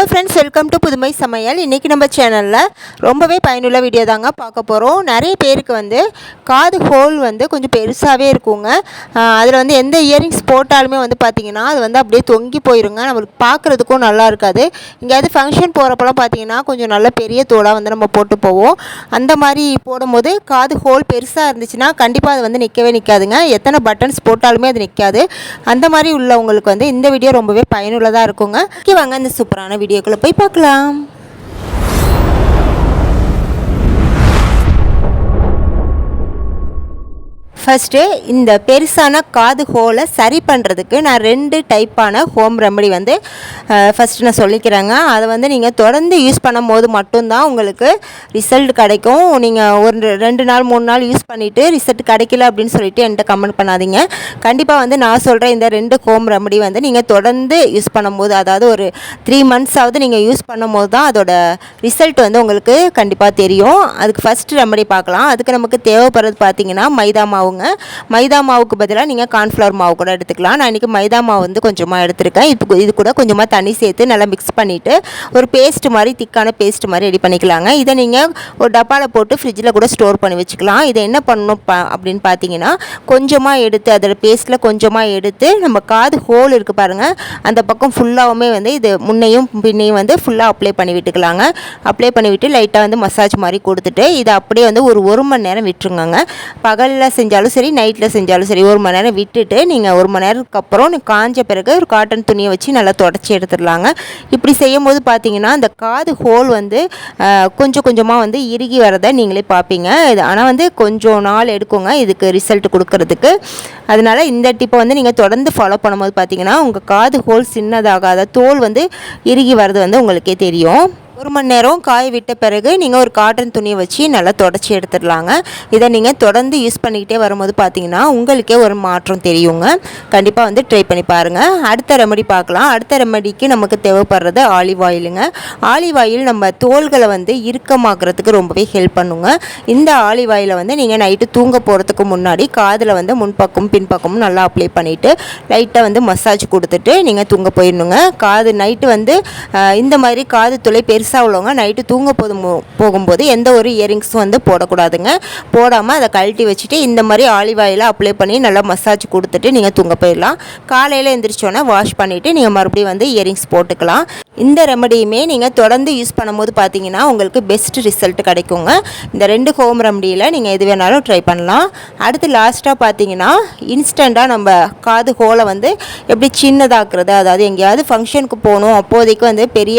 Hello friends welcome to புதுமை சமையல் இன்றைக்கி நம்ம சேனலில் ரொம்பவே பயனுள்ள வீடியோ தாங்க பார்க்க போகிறோம் நிறைய பேருக்கு வந்து காது ஹோல் வந்து கொஞ்சம் பெருசாகவே இருக்குங்க. அதில் வந்து எந்த இயரிங்ஸ் போட்டாலுமே வந்து பார்த்திங்கன்னா அது வந்து அப்படியே தொங்கி போயிருங்க. நம்மளுக்கு பார்க்குறதுக்கும் நல்லா இருக்காது. எங்கேயாவது ஃபங்க்ஷன் போகிறப்பெல்லாம் பார்த்தீங்கன்னா கொஞ்சம் நல்ல பெரிய தோலாக வந்து நம்ம போட்டு போவோம். அந்த மாதிரி போடும்போது காது ஹோல் பெருசாக இருந்துச்சுன்னா கண்டிப்பாக அது வந்து நிற்கவே நிற்காதுங்க எத்தனை பட்டன்ஸ் போட்டாலுமே அது நிற்காது அந்த மாதிரி உள்ளவங்களுக்கு வந்து இந்த வீடியோ ரொம்பவே பயனுள்ளதாக இருக்குங்க. ஓகே வாங்க இந்த சூப்பரான வீடியோக்குள்ளே போய் பார்க்கலாம். ஃபஸ்ட்டு இந்த பெருசான காது ஹோலை சரி பண்ணுறதுக்கு நான் ரெண்டு டைப்பான ஹோம் ரெமடி வந்து ஃபஸ்ட்டு நான் சொல்லிக்கிறேங்க. அதை வந்து நீங்கள் தொடர்ந்து யூஸ் பண்ணும் போது மட்டும்தான் உங்களுக்கு ரிசல்ட் கிடைக்கும். நீங்கள் ஒரு ரெண்டு நாள் மூணு நாள் யூஸ் பண்ணிவிட்டு ரிசல்ட் கிடைக்கல அப்படின்னு சொல்லிட்டு என்கிட்ட கமெண்ட் பண்ணாதீங்க. கண்டிப்பாக வந்து நான் சொல்கிற இந்த ரெண்டு ஹோம் ரெமடி வந்து நீங்கள் தொடர்ந்து யூஸ் பண்ணும்போது அதாவது ஒரு த்ரீ மந்த்ஸாவது நீங்கள் யூஸ் பண்ணும்போது தான் அதோட ரிசல்ட் வந்து உங்களுக்கு கண்டிப்பாக தெரியும். அதுக்கு ஃபஸ்ட்டு ரெமடி பார்க்கலாம். அதுக்கு நமக்கு தேவைப்படுறது பார்த்தீங்கன்னா மைதா மாவுங்க. மைதா மாவுக்கு பதிலாக நீங்கள் கார்ன்ஃப்ளவர் மாவு கூட எடுத்துக்கலாம். நான் இன்றைக்கி மைதா மாவு வந்து கொஞ்சமாக எடுத்திருக்கேன். இப்போ இது கூட கொஞ்சமாக தண்ணி சேர்த்து நல்லா மிக்ஸ் பண்ணிவிட்டு ஒரு பேஸ்ட் மாதிரி திக்கான பேஸ்ட் மாதிரி ரெடி பண்ணிக்கலாங்க. இதை நீங்கள் ஒரு டப்பாவில் போட்டு ஃப்ரிட்ஜில் கூட ஸ்டோர் பண்ணி வச்சுக்கலாம். இதை என்ன பண்ணணும் பா அப்படின்னு பார்த்தீங்கன்னா கொஞ்சமாக எடுத்து அதோட பேஸ்ட்டில் கொஞ்சமாக எடுத்து நம்ம காது ஹோல் இருக்குது பாருங்கள் அந்த பக்கம் ஃபுல்லாகவுமே வந்து இது முன்னையும் பின்னையும் வந்து ஃபுல்லாக அப்ளை பண்ணி விட்டுக்கலாங்க. அப்ளை பண்ணி விட்டு லைட்டாக வந்து மசாஜ் மாதிரி கொடுத்துட்டு இதை அப்படியே வந்து ஒரு ஒரு மணி நேரம் விட்டுருங்கங்க. பகலில் செஞ்சாலும் சரி நைட்டில் செஞ்சாலும் சரி ஒரு மணி நேரம் விட்டுட்டு நீங்கள் ஒரு மணி நேரத்துக்கு அப்புறம் காஞ்ச பிறகு ஒரு காட்டன் துணியை வச்சு நல்லா தொடச்சி எடுத்துடலாங்க. இப்படி செய்யும் போது பார்த்தீங்கன்னா அந்த காது ஹோல் வந்து கொஞ்சம் கொஞ்சமாக வந்து இறுகி வரதை நீங்களே பார்ப்பீங்க இது ஆனால் வந்து கொஞ்சம் நாள் எடுக்குங்க இதுக்கு ரிசல்ட் கொடுக்கறதுக்கு. அதனால இந்த டிப்பை வந்து நீங்கள் தொடர்ந்து ஃபாலோ பண்ணும்போது பார்த்தீங்கன்னா உங்கள் காது ஹோல் சின்னதாகாத தோல் வந்து இறுகி வர்றது வந்து உங்களுக்கே தெரியும். ஒரு மணி நேரம் காய விட்ட பிறகு நீங்கள் ஒரு காட்டன் துணியை வச்சு நல்லா தொடச்சி எடுத்துடலாங்க. இதை நீங்கள் தொடர்ந்து யூஸ் பண்ணிக்கிட்டே வரும்போது பார்த்தீங்கன்னா உங்களுக்கே ஒரு மாற்றம் தெரியுங்க. கண்டிப்பாக வந்து ட்ரை பண்ணி பாருங்கள் அடுத்த ரெமடி பார்க்கலாம். அடுத்த ரெமடிக்கு நமக்கு தேவைப்படுறது ஆலிவ் ஆயிலுங்க ஆலிவ் ஆயில் நம்ம தோள்களை வந்து இறுக்கமாக்குறதுக்கு ரொம்பவே ஹெல்ப் பண்ணுங்க. இந்த ஆலிவ் ஆயிலை வந்து நீங்கள் நைட்டு தூங்க போகிறதுக்கு முன்னாடி காதில் வந்து முன்பக்கம் பின்பக்கமும் நல்லா அப்ளை பண்ணிவிட்டு லைட்டாக வந்து மசாஜ் கொடுத்துட்டு நீங்கள் தூங்க போயிடணுங்க. காது நைட்டு வந்து இந்த மாதிரி காது துளை வயசாக உள்ளவங்க நைட்டு தூங்க போதும் போகும்போது எந்த ஒரு இயரிங்ஸும் வந்து போடக்கூடாதுங்க. போடாமல் அதை கழட்டி வச்சுட்டு இந்த மாதிரி ஆலிவ் ஆயிலை அப்ளை பண்ணி நல்லா மசாஜ் கொடுத்துட்டு நீங்கள் தூங்க போயிடலாம். காலையில் எந்திரிச்சோன்னே வாஷ் பண்ணிவிட்டு நீங்கள் மறுபடியும் வந்து இயரிங்ஸ் போட்டுக்கலாம். இந்த ரெமடியுமே நீங்கள் தொடர்ந்து யூஸ் பண்ணும்போது பார்த்தீங்கன்னா உங்களுக்கு பெஸ்ட் ரிசல்ட் கிடைக்குங்க. இந்த ரெண்டு ஹோம் ரெமடியில் நீங்கள் எது வேணாலும் ட்ரை பண்ணலாம். அடுத்து லாஸ்ட்டாக பார்த்தீங்கன்னா இன்ஸ்டண்ட்டாக நம்ம காது ஹோலை வந்து எப்படி சின்னதாக்குறது அதாவது எங்கேயாவது ஃபங்க்ஷனுக்கு போகணும் அப்போதைக்கு வந்து பெரிய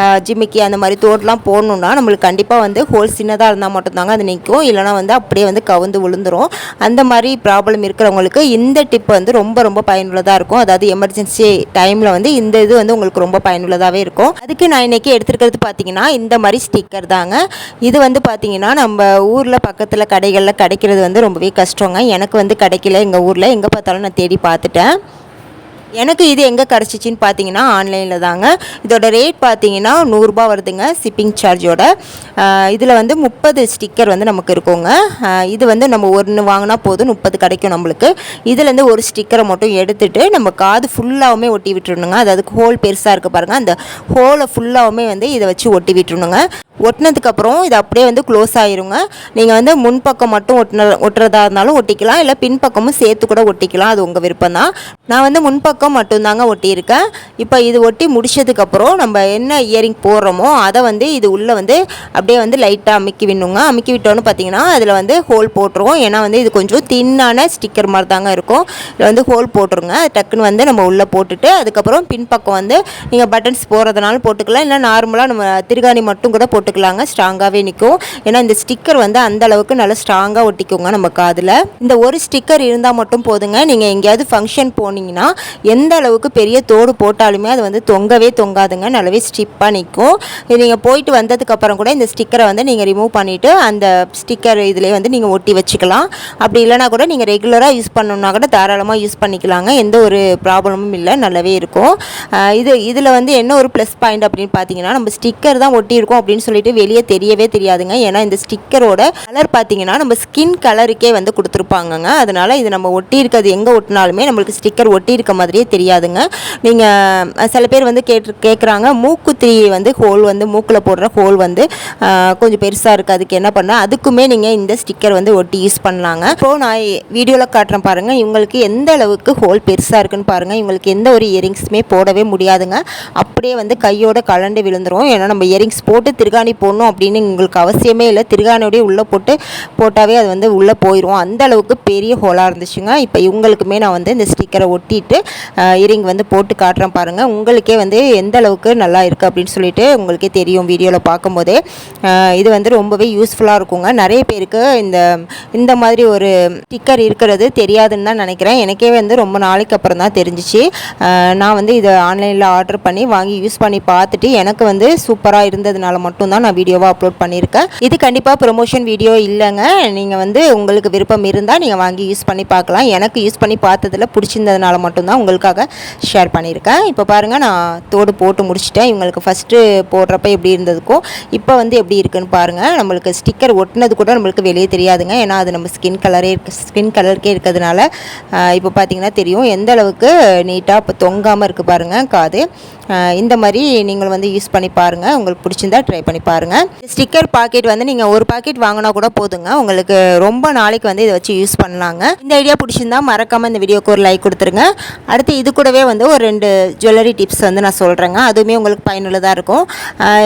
அஹ், ஜிமிக்கி அந்த மாதிரி தோட்டெலாம் போடணுன்னா நம்மளுக்கு கண்டிப்பாக வந்து ஹோல் சின்னதாக இருந்தால் மட்டும்தாங்க அது நிற்கும் இல்லைனா வந்து அப்படியே வந்து கவுந்து விழுந்துரும். அந்த மாதிரி ப்ராப்ளம் இருக்கிறவங்களுக்கு இந்த டிப் வந்து ரொம்ப ரொம்ப பயனுள்ளதாக இருக்கும். அதாவது எமர்ஜென்சி டைமில் வந்து இந்த இது வந்து உங்களுக்கு ரொம்ப பயனுள்ளதாகவே இருக்கும். அதுக்கு நான் இன்றைக்கி எடுத்துருக்கிறது பார்த்தீங்கன்னா இந்த மாதிரி ஸ்டிக்கர் தாங்க. இது வந்து பார்த்தீங்கன்னா நம்ம ஊரில் பக்கத்தில் கடைகளில் கிடைக்கிறது வந்து ரொம்பவே கஷ்டங்க. எனக்கு வந்து கிடைக்கல. எங்கள் ஊரில் எங்கே பார்த்தாலும் நான் தேடி பார்த்துட்டேன். எனக்கு இது எங்கே கிடச்சிச்சின்னு பார்த்தீங்கன்னா ஆன்லைனில் தாங்க. இதோட ரேட் பார்த்தீங்கன்னா நூறுரூபா வருதுங்க ஷிப்பிங் சார்ஜோட இதில் வந்து முப்பது ஸ்டிக்கர் வந்து நமக்கு இருக்குங்க. இது வந்து நம்ம ஒன்று வாங்கினா போதும் முப்பது கிடைக்கும் நம்மளுக்கு. இதுலேருந்து ஒரு ஸ்டிக்கரை மட்டும் எடுத்துட்டு நம்ம காது ஃபுல்லாகவுமே ஒட்டி விட்டுருணுங்க அதாவது ஹோல் பெருசாக இருக்குது பாருங்கள் அந்த ஹோலை ஃபுல்லாகவுமே வந்து இதை வச்சு ஒட்டி விட்டுருணுங்க ஒட்டினதுக்கப்புறம் இது அப்படியே வந்து க்ளோஸ் ஆயிருங்க. நீங்கள் வந்து முன்பக்கம் மட்டும் ஒட்டின ஒட்டுறதா இருந்தாலும் ஒட்டிக்கலாம் இல்லை பின்பக்கமும் சேர்த்து கூட ஒட்டிக்கலாம். அது உங்கள் விருப்பம் தான் நான் வந்து முன்பக்கம் பக்கம் மட்டும்தாங்க ஒட்டியிருக்கேன் இப்போ இது ஒட்டி முடிச்சதுக்கப்புறம் நம்ம என்ன இயரிங் போடுறோமோ அதை வந்து இது உள்ளே வந்து அப்படியே வந்து லைட்டாக அமுக்கி விடணுங்க. அமுக்கி விட்டோன்னு பார்த்தீங்கன்னா அதில் வந்து ஹோல் போட்டுருவோம். ஏன்னா வந்து இது கொஞ்சம் தின்னான ஸ்டிக்கர் மாதிரி தாங்க இருக்கும். இதில் வந்து ஹோல் போட்டுருங்க. டக்குன்னு வந்து நம்ம உள்ளே போட்டுட்டு அதுக்கப்புறம் பின்பக்கம் வந்து நீங்கள் பட்டன்ஸ் போடுறதுனாலும் போட்டுக்கலாம். இல்லை நார்மலாக நம்ம திருகாணி மட்டும் கூட போட்டுக்கலாங்க. ஸ்ட்ராங்காகவே நிற்கும். ஏன்னா இந்த ஸ்டிக்கர் வந்து அந்த அளவுக்கு நல்லா ஸ்ட்ராங்காக ஒட்டிக்குங்க நம்ம காதில். இந்த ஒரு ஸ்டிக்கர் இருந்தால் மட்டும் போதுங்க. நீங்கள் எங்கேயாவது ஃபங்க்ஷன் போனீங்கன்னா எந்த அளவுக்கு பெரிய தோடு போட்டாலுமே அது வந்து தொங்கவே தொங்காதுங்க. நல்லாவே ஸ்டிப்பாக நிற்கும் நீங்கள் போயிட்டு வந்ததுக்கப்புறம் கூட இந்த ஸ்டிக்கரை வந்து நீங்கள் ரிமூவ் பண்ணிவிட்டு அந்த ஸ்டிக்கர் இதிலே வந்து நீங்கள் ஒட்டி வச்சுக்கலாம். அப்படி இல்லைனா கூட நீங்கள் ரெகுலராக யூஸ் பண்ணணுன்னா கூட தாராளமாக யூஸ் பண்ணிக்கலாங்க. எந்த ஒரு ப்ராப்ளமும் இல்லை. நல்லாவே இருக்கும். இது இதில் வந்து என்ன ஒரு ப்ளஸ் பாயிண்ட் அப்படின்னு பார்த்தீங்கன்னா நம்ம ஸ்டிக்கர் தான் ஒட்டியிருக்கோம் அப்படின்னு சொல்லிட்டு வெளியே தெரியவே தெரியாதுங்க. ஏன்னா இந்த ஸ்டிக்கரோட கலர் பார்த்தீங்கன்னா நம்ம ஸ்கின் கலருக்கே வந்து கொடுத்துருப்பாங்கங்க. அதனால் இது நம்ம ஒட்டி இருக்கிறது எங்கே ஒட்டினாலுமே நம்மளுக்கு ஸ்டிக்கர் ஒட்டி இருக்க மாதிரியே தெரியாதுங்க. நீங்கள் சில பேர் வந்து கேட்டு கேட்குறாங்க மூக்குத்திரி வந்து ஹோல் வந்து மூக்கில் போடுற ஹோல் வந்து கொஞ்சம் பெருசாக இருக்குது அதுக்கு என்ன பண்ணால் அதுக்குமே நீங்கள் இந்த ஸ்டிக்கர் வந்து ஒட்டி யூஸ் பண்ணலாங்க. இப்போ நான் வீடியோவில் காட்டுறேன் பாருங்கள் இவங்களுக்கு எந்த அளவுக்கு ஹோல் பெருசாக இருக்குன்னு பாருங்கள் இவங்களுக்கு எந்த ஒரு இயரிங்ஸுமே போடவே முடியாதுங்க. அப்படியே வந்து கையோட கலண்டு விழுந்துரும். ஏன்னா நம்ம இயரிங்ஸ் போட்டு திருகாணி போடணும் அப்படின்னு உங்களுக்கு அவசியமே இல்லை. திருகாணியோடய உள்ளே போட்டு போட்டாவே அது வந்து உள்ளே போயிடும் அந்த அளவுக்கு பெரிய ஹோலாக இருந்துச்சுங்க. இப்போ இவங்களுக்குமே நான் வந்து இந்த ஸ்டிக்கரை ஒட்டிட்டு இயரிங் வந்து போட்டு காட்டுறேன் பாருங்கள் உங்களுக்கே வந்து எந்த அளவுக்கு நல்லா இருக்குது அப்படின்னு சொல்லிட்டு உங்களுக்கே தெரியும் வீடியோவில் பார்க்கும்போதே. இது வந்து ரொம்பவே யூஸ்ஃபுல்லாக இருக்குங்க. நிறைய பேருக்கு இந்த இந்த மாதிரி ஒரு ஸ்டிக்கர் இருக்கிறது தெரியாதுன்னு தான் நினைக்கிறேன். எனக்கே வந்து ரொம்ப நாளைக்கு அப்புறம் தான் தெரிஞ்சிச்சு. நான் வந்து இதை ஆன்லைனில் ஆர்டர் பண்ணி வாங்கி யூஸ் பண்ணி பார்த்துட்டு எனக்கு வந்து சூப்பராக இருந்ததுனால மட்டும்தான் நான் வீடியோவாக அப்லோட் பண்ணியிருக்கேன். இது கண்டிப்பாக ப்ரொமோஷன் வீடியோ இல்லைங்க. நீங்கள் வந்து உங்களுக்கு விருப்பம் இருந்தால் நீங்கள் வாங்கி யூஸ் பண்ணி பார்க்கலாம். எனக்கு யூஸ் பண்ணி பார்த்ததில் பிடிச்சிருந்ததுனால மட்டும்தான் உங்களுக்கு உங்களுக்காக ஷேர் பண்ணியிருக்கேன். இப்போ பாருங்கள் நான் தோடு போட்டு முடிச்சிட்டேன். இவங்களுக்கு ஃபஸ்ட்டு போடுறப்ப எப்படி இருந்ததுக்கும் இப்போ வந்து எப்படி இருக்குன்னு பாருங்கள் நம்மளுக்கு ஸ்டிக்கர் ஒட்டினது கூட நம்மளுக்கு வெளியே தெரியாதுங்க. ஏன்னா அது நம்ம ஸ்கின் கலரே இருக்கு ஸ்கின் கலருக்கே இருக்கிறதுனால இப்போ பார்த்தீங்கன்னா தெரியும். எந்த அளவுக்கு நீட்டாக இப்போ தொங்காமல் இருக்குது பாருங்கள் காது. இந்த மாதிரி நீங்கள் வந்து யூஸ் பண்ணி பாருங்கள் உங்களுக்கு பிடிச்சிருந்தா ட்ரை பண்ணி பாருங்கள் ஸ்டிக்கர் பாக்கெட் வந்து நீங்கள் ஒரு பாக்கெட் வாங்கினா கூட போதுங்க. உங்களுக்கு ரொம்ப நாளைக்கு வந்து இதை வச்சு யூஸ் பண்ணலாங்க. இந்த ஐடியா பிடிச்சிருந்தா மறக்காமல் இந்த வீடியோக்கு ஒரு லைக் கொடுத்துருங்க. அடுத்து இது கூடவே வந்து ஒரு ரெண்டு ஜுவல்லரி டிப்ஸ் வந்து நான் சொல்கிறேங்க அதுவுமே உங்களுக்கு பயனுள்ளதாக இருக்கும்.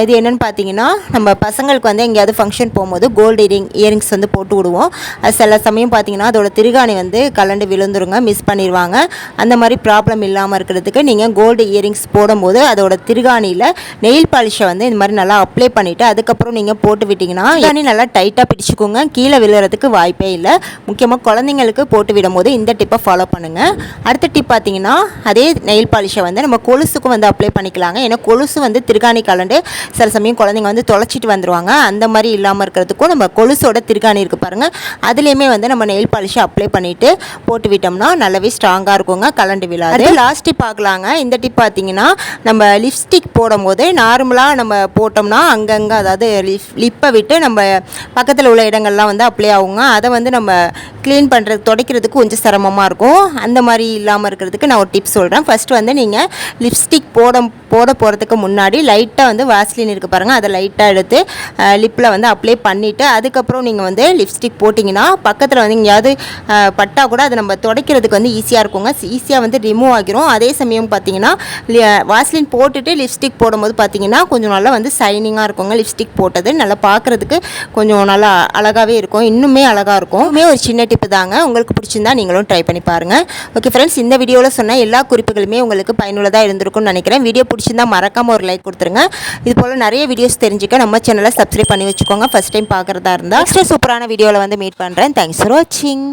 இது என்னென்னு பார்த்தீங்கன்னா நம்ம பசங்களுக்கு வந்து எங்கேயாவது ஃபங்க்ஷன் போகும்போது கோல்டு இயரிங் இயரிங்ஸ் வந்து போட்டு விடுவோம். அது சில சமயம் பார்த்தீங்கன்னா அதோட திருகாணி வந்து கலண்டு விழுந்துருங்க மிஸ் பண்ணிடுவாங்க அந்த மாதிரி ப்ராப்ளம் இல்லாமல் இருக்கிறதுக்கு நீங்கள் கோல்டு இயரிங்ஸ் போடும்போது அதோட திருகாணியில் நெயில் பாலிஷை வந்து இந்த மாதிரி நல்லா அப்ளை பண்ணிவிட்டு அதுக்கப்புறம் நீங்கள் போட்டு விட்டிங்கன்னா திருகாணி நல்லா டைட்டாக பிடிச்சிக்கோங்க. கீழே விழுறதுக்கு வாய்ப்பே இல்லை. முக்கியமாக குழந்தைங்களுக்கு போட்டு விடும்போது இந்த டிப்பை ஃபாலோ பண்ணுங்கள் அடுத்த டிப் பார்த்தீங்கன்னா அதே நெயில் பாலிஷை வந்து நம்ம கொலுசுக்கும் வந்து அப்ளை பண்ணிக்கலாங்க. ஏன்னா கொலுசு வந்து திருகாணி கலண்டு சில சமயம் குழந்தைங்க வந்து தொலைச்சிட்டு வந்துடுவாங்க அந்த மாதிரி இல்லாமல் இருக்கிறதுக்கும் நம்ம கொலுசோட திருகாணி இருக்குது பாருங்கள் அதுலேயுமே வந்து நம்ம நெயில் பாலிஷை அப்ளை பண்ணிவிட்டு போட்டு விட்டோம்னா நல்லாவே ஸ்ட்ராங்காக இருக்குங்க. கலண்டு விழாது. லாஸ்ட் டிப் பார்க்கலாங்க இந்த டிப் பார்த்தீங்கன்னா நம்ம லிப்ஸ்டிக் போடும்போது நார்மலாக நம்ம போட்டோம்னா அங்கங்கே அதாவது லிப் லிப்பை விட்டு நம்ம பக்கத்தில் உள்ள இடங்கள்லாம் வந்து அப்ளை ஆகுங்க. அதை வந்து நம்ம க்ளீன் பண்ணுறது துடைக்கிறதுக்கு கொஞ்சம் சிரமமாக இருக்கும். அந்த மாதிரி இல்லாமல் இருக்கிறதுக்கு நான் ஒரு டிப்ஸ் சொல்கிறேன் ஃபஸ்ட்டு வந்து நீங்கள் லிப்ஸ்டிக் போட போட போகிறதுக்கு முன்னாடி லைட்டாக வந்து வாஸ்லின் இருக்குது பாருங்கள் அதை லைட்டாக எடுத்து லிப்பில் வந்து அப்ளை பண்ணிவிட்டு அதுக்கப்புறம் நீங்கள் வந்து லிப்ஸ்டிக் போட்டிங்கன்னா பக்கத்தில் வந்து எங்கேயாவது பட்டால் பட்டா கூட அதை நம்ம துடைக்கிறதுக்கு வந்து ஈஸியாக இருக்குங்க. ஈஸியாக வந்து ரிமூவ் ஆகிரும். அதே சமயம் பார்த்தீங்கன்னா வாஸ்லின் போட்டுட்டு லிப்ஸ்டிக் போடும்போது பார்த்தீங்கன்னா கொஞ்சம் நல்லா வந்து சைனிங்காக இருக்குங்க. லிப்ஸ்டிக் போட்டது நல்லா பார்க்குறதுக்கு கொஞ்சம் நல்லா அழகாகவே இருக்கும். இன்னுமே அழகாக இருக்கும். இன்னுமே ஒரு சின்ன டிப்பு தாங்க. உங்களுக்கு பிடிச்சிருந்தா நீங்களும் ட்ரை பண்ணி பாருங்கள் ஓகே ஃப்ரெண்ட்ஸ் இந்த வீடியோவில் சொன்ன எல்லா குறிப்புகளுமே உங்களுக்கு பயனுள்ளதாக இருந்திருக்கும்னு நினைக்கிறேன். வீடியோ பிடிச்சிருந்தா மறக்காமல் ஒரு லைக் கொடுத்துருங்க. இது போல் நிறைய வீடியோஸ் தெரிஞ்சுக்க நம்ம சேனலை சப்ஸ்கிரைப் பண்ணி வச்சுக்கோங்க. ஃபஸ்ட் டைம் பார்க்குறதா இருந்தால் நெக்ஸ்ட் சூப்பரான வீடியோவில் வந்து மீட் பண்ணுறேன் தேங்க்ஸ் ஃபார் வாட்சிங்